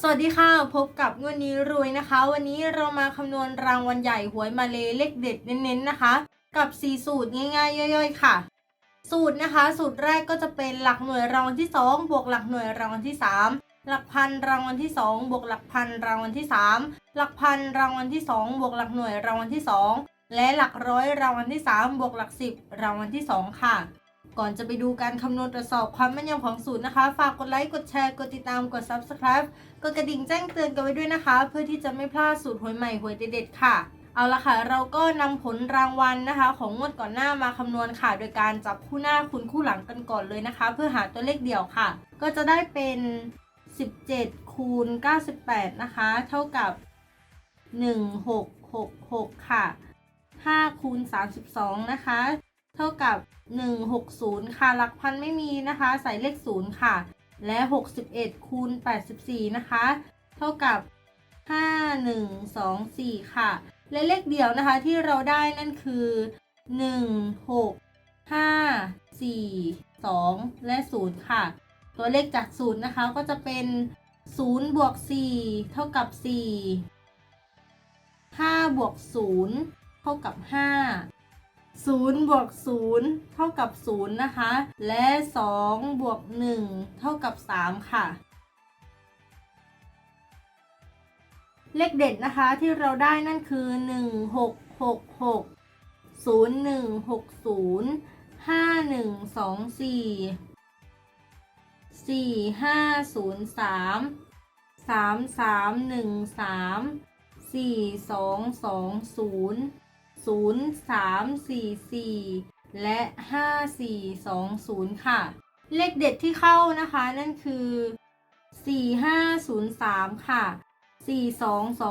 สวัสดีค่ะ พบกับงวดนี้รวยนะคะ วันนี้เรามาคำนวณรางวัลใหญ่หวยมาเลเลขเด็ดเน้นๆนะคะ กับ 4 สูตรง่ายๆ ย่อยๆ ค่ะ สูตรนะคะ สูตรแรกก็จะเป็นหลักหน่วยรางวัลที่ 2 บวกหลักหน่วยรางวัลที่ 3 หลักพันรางวัลที่ 2 บวกหลักพันรางวัลที่ 3 หลักพันรางวัลที่ 2 บวกหลักหน่วยรางวัลที่ 2 และหลักร้อยรางวัลที่ 3 บวกหลัก 10 รางวัลที่ 2 ค่ะ ก่อนจะไปดูการคำนวณตรวจสอบความแม่นยำของสูตรนะคะ ฝากกดไลค์ กดแชร์ กดติดตาม กด subscribe กดกระดิ่งแจ้งเตือนกันไว้ด้วยนะคะ เพื่อที่จะไม่พลาดสูตรหวยใหม่หวยเด็ดๆค่ะ เอาละค่ะ เราก็นำผลรางวัลนะคะ ของงวดก่อนหน้ามาคำนวณค่ะ โดยการจับคู่หน้าคูณคู่หลังกันก่อนเลยนะคะ เพื่อหาตัวเลขเดี่ยวค่ะ ก็จะได้เป็น 17 คูณ 98 นะคะ เท่ากับ 1666 ค่ะ5คูณ32 นะคะ เท่ากับ 160 ค่ะ หลักพันไม่มีนะคะ ใส่เลข 0 ค่ะ และ 61 คูณ 84 นะคะ เท่ากับ 5124 ค่ะ และเลขเดี่ยวนะคะที่เราได้นั่นคือ 1 6 5 4 2 และ 0 ค่ะ ตัวเลขจาก0นะคะก็จะเป็น 0 บวก 4 เท่ากับ 4 5 บวก 0 เท่ากับ 5 0บวก0เท่ากับ 0 นะคะ และ 2 บวก 1 เท่ากับ 3 ค่ะ เลขเด็ดนะคะที่เราได้นั่นคือ 1 6 6 6 0 1 0344 และ 5 4 2 0 ค่ะ เลขเด็ดที่เข้านะคะ นั่นคือ 4 5 0 3 ค่ะ 4 2 2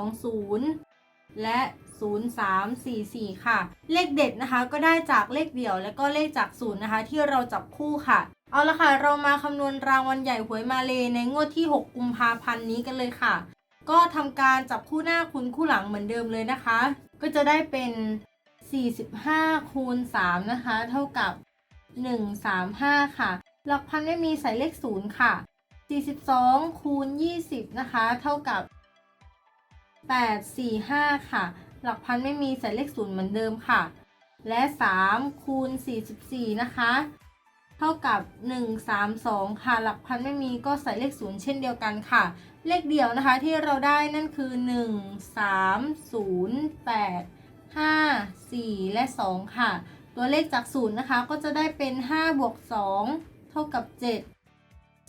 0 และ 0 3 4 4 ค่ะ เลขเด็ดนะคะก็ได้จากเลขเดี่ยวและก็เลขจากศูนย์นะคะ ที่เราจับคู่ค่ะ เอาละค่ะ เรามาคำนวณรางวัลใหญ่หวยมาเลในงวดที่ 6 กุมภาพันธ์นี้กันเลยค่ะ ก็ทำการจับคู่หน้าคูณคู่หลังเหมือนเดิมเลยนะคะ ก็จะได้เป็น 45คูณ3นะคะ เท่ากับ 135 ค่ะ หลักพันไม่มีใส่เลข0ค่ะ 42คูณ20 นะคะ เท่ากับ 845 ค่ะ หลักพันไม่มีใส่เลข0เหมือนเดิมค่ะ และ 3 คูณ 44 นะคะ เท่ากับ 132 ค่ะหลักพันไม่มีก็ใส่เลข 0 เช่นเดียวกันค่ะ เลขเดี่ยวนะคะที่เราได้นั่นคือ 1 3 0 8 5 4 และ 2 ค่ะ ตัวเลขจาก 0 นะคะ ก็จะได้เป็น 5 บวก 2 เท่ากับ 7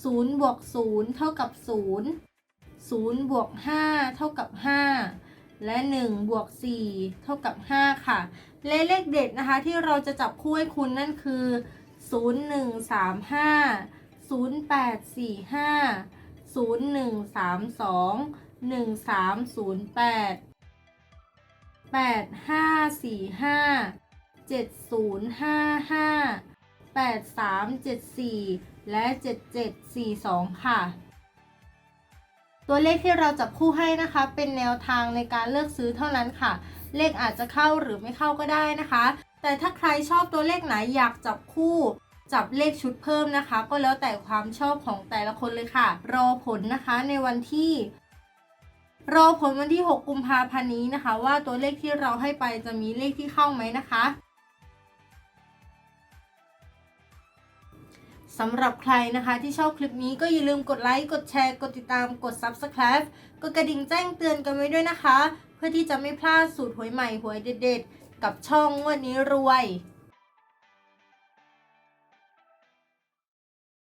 0 บวก 0 เท่ากับ 0 0 บวก 5 เท่ากับ 5 และ 1 บวก 4 เท่ากับ 5 ค่ะและเลขเด็ดนะคะที่เราจะจับคู่ให้คุณนั่นคือ 0 1 3 5 0 8 4 5 0 1 3 2 1 3 0 8 8 5 4 5 7 0 5 5 8 3 7 4 และ 7 7 4 2 ค่ะ ตัวเลขที่เราจับคู่ให้นะคะ เป็นแนวทางในการเลือกซื้อเท่านั้นค่ะ เลขอาจจะเข้าหรือไม่เข้าก็ได้นะคะ แต่ถ้าใครชอบตัวเลขไหนอยากจับคู่จับเลขชุดเพิ่มนะคะ ก็แล้วแต่ความชอบของแต่ละคนเลยค่ะ รอผลนะคะในวันที่ รอผลวันที่ 6 กุมภาพันธ์นี้นะคะ ว่าตัวเลขที่เราให้ไปจะมีเลขที่เข้าไหมนะคะสำหรับใครนะคะที่ชอบคลิปนี้ก็อย่าลืมกดไลค์กดแชร์ กดติดตามกด Subscribe กดกระดิ่งแจ้งเตือนกันไว้ด้วยนะคะ เพื่อที่จะไม่พลาดสูตรหวยใหม่หวยเด็ดๆ กับช่องงวันนี้รวย